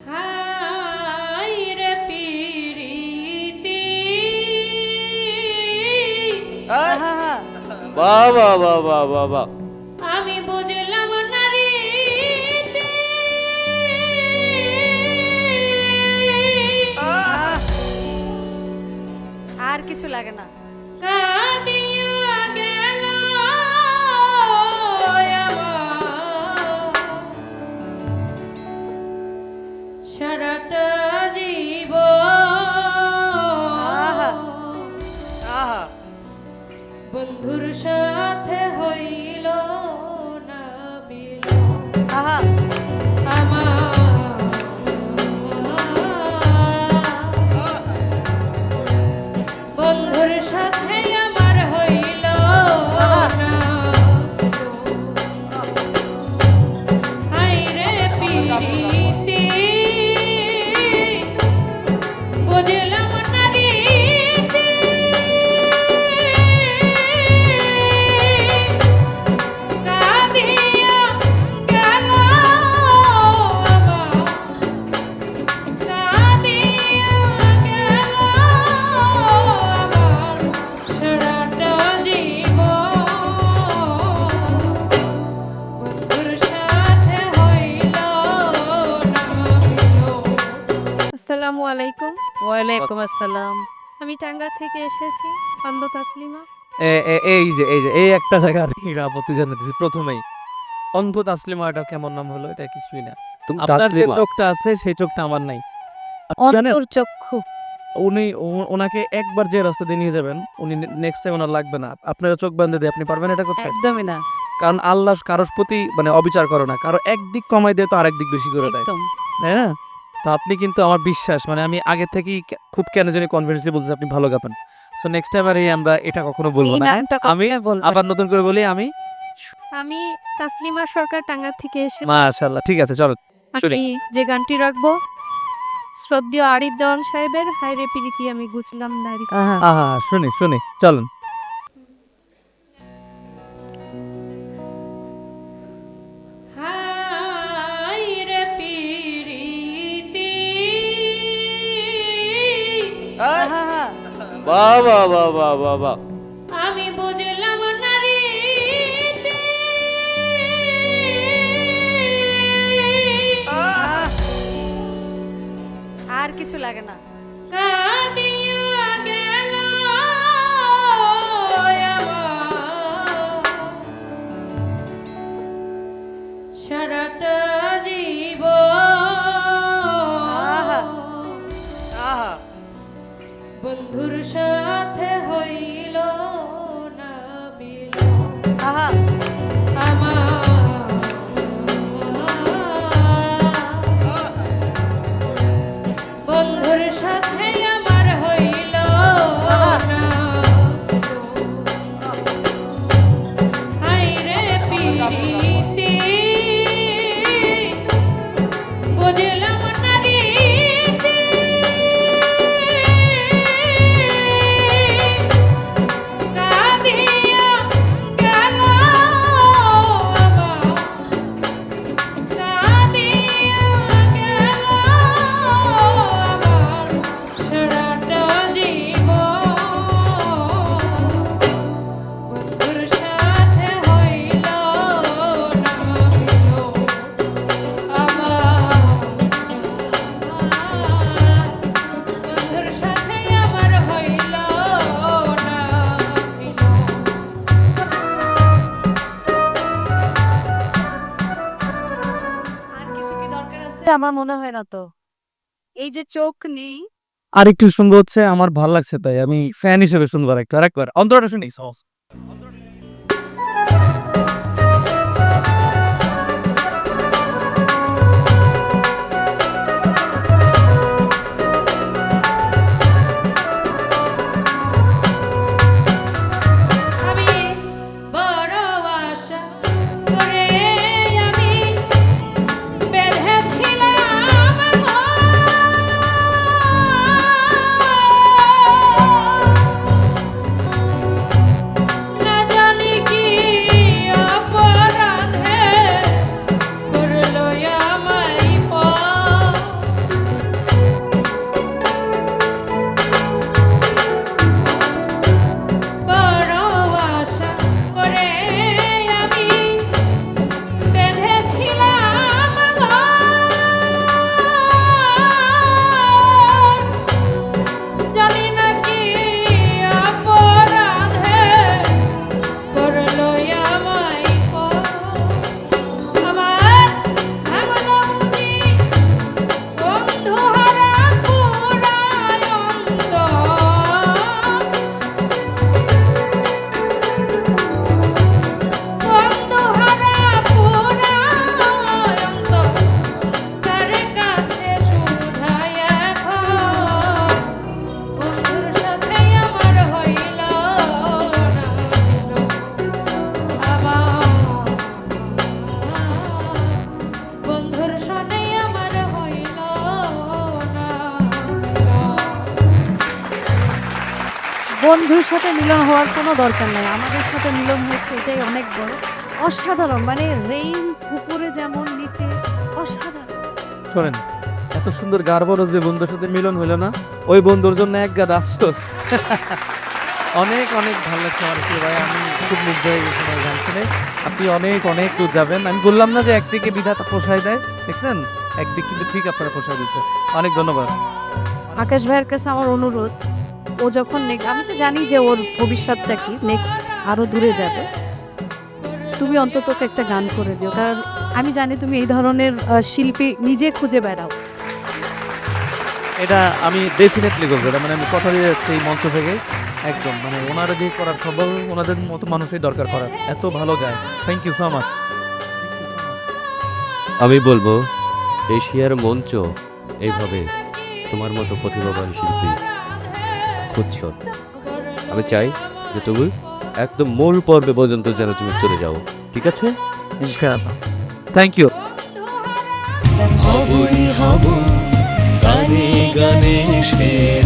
High রে পিরিতি বাহ বাহ বাহ বাহ বাহ বাহ আমি বুঝলাম না রীতি আর কিছু লাগে না। সারাটা জীব। বন্ধুর সাথে আসসালামু আলাইকুম। ওয়ালাইকুম আসসালাম। আমি টাঙ্গা থেকে এসেছি অন্ধ তাসলিমা। এই যে এই যে এই একটা জানাতেছি প্রথমেই। অন্ধ তাসলিমা এটা কেমন নাম হলো এটা কিছুই না। আপনার যে চোখটা আছে সেই চোখটা আমার নাই। চক্ষু। উনি ওনাকে একবার যে রাস্তা দিয়ে নিয়ে যাবেন উনি নেক্সট টাইম ওনার লাগবে না। আপনার চোখ বান্ধে দিয়ে আপনি পারবেন এটা করতে একদমই না। কারণ আল্লাহ কারোর প্রতি মানে অবিচার করে না। কারও একদিক কমাই দিয়ে তো আরেক দিক বেশি করে দেয়। একদম। তাই না? তো আপনি কিন্তু আমার বিশ্বাস মানে আমি আগে থেকেই খুব কেন জানি কনফিডেন্সলি বলছি আপনি ভালো গাবেন সো নেক্সট টাইম আর এই আমরা এটা কখনো বলব না আমি। আবার নতুন করে বলি আমি আমি তাসলিমা সরকার টাঙ্গা থেকে এসে মাশাআল্লাহ ঠিক আছে চলো শুনি। আমি যে গানটি রাখব শ্রদ্ধেয় আরিফ দেওয়ান সাহেবের হাইরে পিরিতি আমি গুছলাম নারী আহা আহা শুনি শুনি চলুন বাহ বাবা বাবা। বাহ বাহ বাহ আমি বুঝলাম না রে আর কিছু লাগে না। কাঁদিয়া বন্ধুর সাথে হইল না বিল আমার আমার মনে হয় না তো। এই যে চোখ নেই। আর একটু শুনব হচ্ছে, আমার ভালো লাগছে তাই। আমি ফ্যান হিসেবে শুনব আর একটু আরেকবার, অন্তরটা শুনি সহজ বন্ধুর সাথে মিলন হওয়ার কোনো দরকার নাই। আমাদের সাথে মিলন হয়েছে এটাই অনেক বড়। অসাধারণ মানে রেঞ্জ উপরে যেমন নিচে অসাধারণ। শোনেন এত সুন্দর গার্বর যে বন্ধুর সাথে মিলন হলো না ওই বন্ধুর জন্য এক গাদ আফসোস। অনেক অনেক ভালো লাগছে আমার কি ভাই আমি খুব মুগ্ধ হয়ে গেছি আমার গান শুনে। আপনি অনেক অনেক দূর যাবেন। আমি বললাম না যে একদিকে বিধাতা পোষায় দেয় দেখছেন? একদিক কিন্তু ঠিক আপনারা পোষায় দিচ্ছে অনেক ধন্যবাদ। আকাশ ভাইয়ের কাছে আমার অনুরোধ ও যখন আমি তো জানি যে ওর ভবিষ্যৎটা কি নেক্সট আরও দূরে যাবে। তুমি অন্তত একটা গান করে দিও কারণ আমি জানি তুমি এই ধরনের শিল্পী নিজে খুঁজে বেড়াও। এটা আমি ডেফিনেটলি করব এটা মানে আমি কথা দিয়ে যাচ্ছি এই মঞ্চ থেকে। একদম মানে ওনারা দিয়ে করার সবল ওনাদের মতো মানুষই দরকার করার। এত ভালো গায়। থ্যাংক ইউ সো মাচ আমি বলব এশিয়ার মঞ্চ এইভাবে তোমার মতো প্রতিভাবান শিল্পী খুঁজছ আমি চাই যে তুমি একদম মূল পর্বে পর্যন্ত যেন তুমি চলে যাও। ঠিক আছে? ইনশাআল্লাহ। থ্যাংক ইউ হবই হব গানে গানে সে